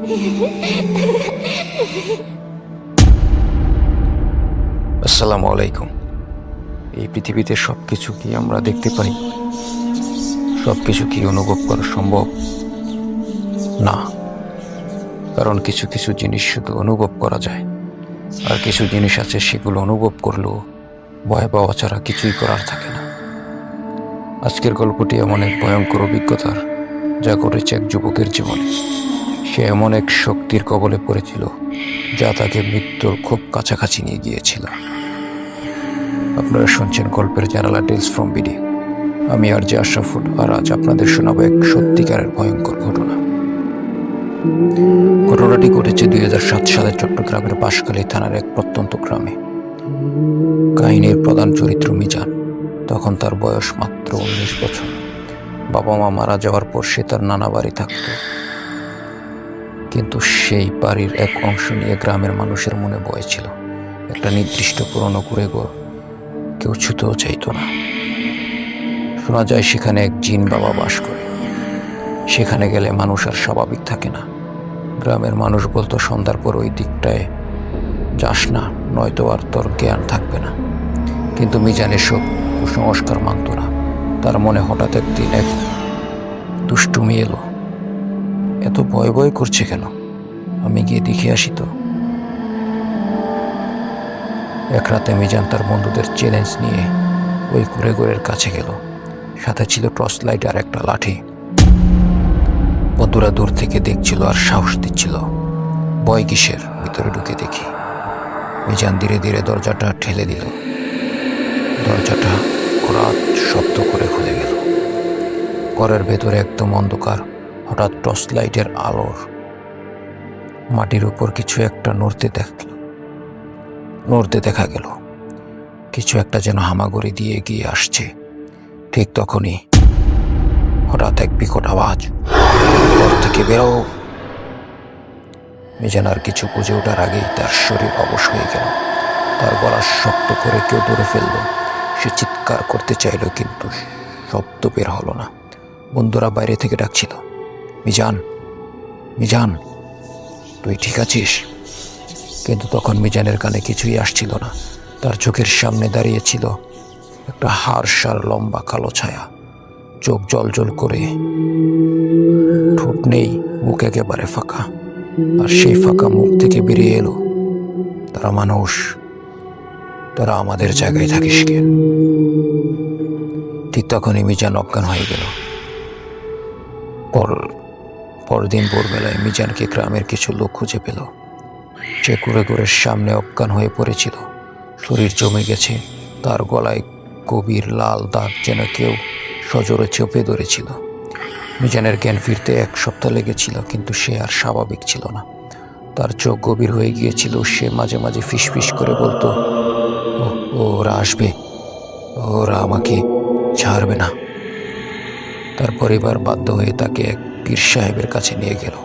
আসসালামু আলাইকুম। এই পৃথিবীতে সব কিছু কি আমরা দেখতে পাই? সব কিছু কি অনুভব করা সম্ভব? না। কারণ কিছু কিছু জিনিস শুধু অনুভব করা যায়। আর কিছু জিনিস আছে সেগুলো অনুভব করলেও ভয় পাওয়া ছাড়া কিছুই করার থাকে না। আজকের গল্পটি এমন এক ভয়ঙ্কর অভিজ্ঞতার যা করেছে এক যুবকের জীবনে। সে এমন এক শক্তির কবলে পড়েছিল, যা তাকে মৃত্যুর খুব কাছাকাছি নিয়ে গিয়েছিল। আপনারা শুনছেন গল্পের জানালা টেলস ফ্রম বিডি আমি আর যে আশরাফুল, আর আজ আপনাদের শোনাবো এক সত্যিকারের ভয়ঙ্কর ঘটনা। ঘটনাটি ঘটেছে দুই হাজার সাত সালে চট্টগ্রামের বাঁশখালী থানার এক প্রত্যন্ত গ্রামে। কাহিনীর প্রধান চরিত্র মিজান। তখন তার বয়স মাত্র উনিশ বছর। বাবা মা মারা যাওয়ার পর সে তার নানা বাড়ি থাকত। কিন্তু সেই বাড়ির এক অংশ নিয়ে গ্রামের মানুষের মনে বয় ছিল। একটা নির্দিষ্ট পুরনো ঘুরে ঘর কেউ ছুতেও চাইতো না। শোনা যায় সেখানে এক জিন বাবা বাস করে। সেখানে গেলে মানুষ আর স্বাভাবিক থাকে না। গ্রামের মানুষ বলতো, সন্ধ্যার পর ওই দিকটায় যাস না, নয়তো আর তোর জ্ঞান থাকবে না। কিন্তু মিজান এসব কুসংস্কার মানত না। তার মনে হঠাৎ একদিন এক দুষ্টুমি এলো। এত ভয় ভয় করছে কেন? আমি গিয়ে দেখে আসি তো। এক রাতে মিজান তার বন্ধুদের চ্যালেঞ্জ নিয়ে ওই ঘুরে ঘুরের কাছে গেল। সাথে ছিল টর্চ লাইট আর একটা লাঠি। বন্ধুরা দূর থেকে দেখছিল আর সাহস দিচ্ছিল। ভয় কিসের? ভিতরে ঢুকে দেখি। মিজান ধীরে ধীরে দরজাটা ঠেলে দিল। দরজাটা করাত শব্দ করে খুলে গেল। ঘরের ভেতরে একদম অন্ধকার। হঠাৎ টর্চ লাইটের আলোর মাটির উপর কিছু একটা নড়তে দেখল নড়তে দেখা গেল। কিছু একটা যেন হামাগুড়ি দিয়ে এগিয়ে আসছে। ঠিক তখনই হঠাৎ এক বিকট আওয়াজ ঘর থেকে বেরো। মিজান আর কিছু বুঝে ওঠার আগেই তার শরীর অবশ হয়ে গেল। তার গলা শক্ত করে কেউ ধরে ফেলল। সে চিৎকার করতে চাইল, কিন্তু শব্দ বের হলো না। বন্ধুরা বাইরে থেকে ডাকছিল। মিজান মিজান, তুই ঠিক আছিস? কিন্তু তখন মিজানের কানে কিছুই আসছিল না। তার চোখের সামনে দাঁড়িয়েছিল একটা হাড় সার লম্বা কালো ছায়া। চোখ জল জল করে ঠোঁট নেই, মুখ একেবারে ফাঁকা। আর সেই ফাঁকা মুখ থেকে বেরিয়ে এলো তারা মানুষ। তারা আমাদের জায়গায় থাকিস কেন ঠিক তখনই মিজান অজ্ঞান হয়ে গেল। পরদিন ভোরবেলায় মিজানকে গ্রামের কিছু লোক খুঁজে পেল। সে ঘুরে ঘুরে সামনে অজ্ঞান হয়ে পড়েছিল। শরীর জমে গেছে তার গলায় গভীর লাল দাগ যেন কেউ সজোরে চেপে ধরেছিল। মিজানের জ্ঞান ফিরতে এক সপ্তাহ লেগেছিল কিন্তু সে আর স্বাভাবিক ছিল না। তার চোখ গভীর হয়ে গিয়েছিল সে মাঝে মাঝে ফিসফিস করে বলতো "ও, ওরা আসবে। ওরা আমাকে ছাড়বে না। তার পরিবার বাধ্য হয়ে তাকে এক পীর সাহেবের কাছে নিয়ে গেল।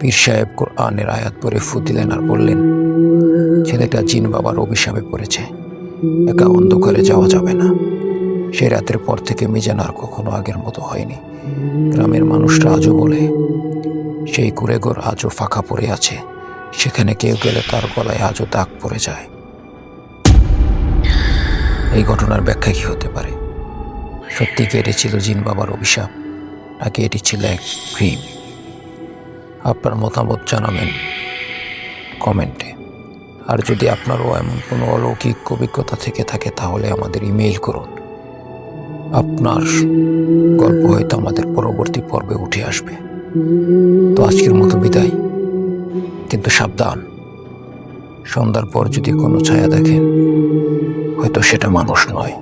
পীর সাহেব কোরআনের আয়াত পরে ফু দিলেন আর বললেন, ছেলেটা জিন বাবার অভিশাপে পড়েছে। একা অন্ধকারে যাওয়া যাবে না। সেই রাতের পর থেকে মিজান আর কখনো আগের মতো হয়নি। গ্রামের মানুষরা আজও বলে, সেই কুড়েঘর আজও ফাঁকা পড়ে আছে। সেখানে কেউ গেলে তার গলায় আজও দাগ পড়ে যায়। এই ঘটনার ব্যাখ্যা কি হতে পারে? সত্যি কি এটি ছিল জিন বাবার অভিশাপ? নাকি এটি ছিল এক ক্রিম? আপনার মতামত জানাবেন কমেন্টে। আর যদি আপনারও এমন কোনো অলৌকিক অভিজ্ঞতা থেকে থাকে, তাহলে আমাদের ইমেইল করুন। আপনার গল্প হয়তো আমাদের পরবর্তী পর্বে উঠে আসবে। তো আজকের মতো বিদায়। কিন্তু সাবধান। সন্ধ্যার পর যদি কোনো ছায়া দেখেন, হয়তো সেটা মানুষ নয়।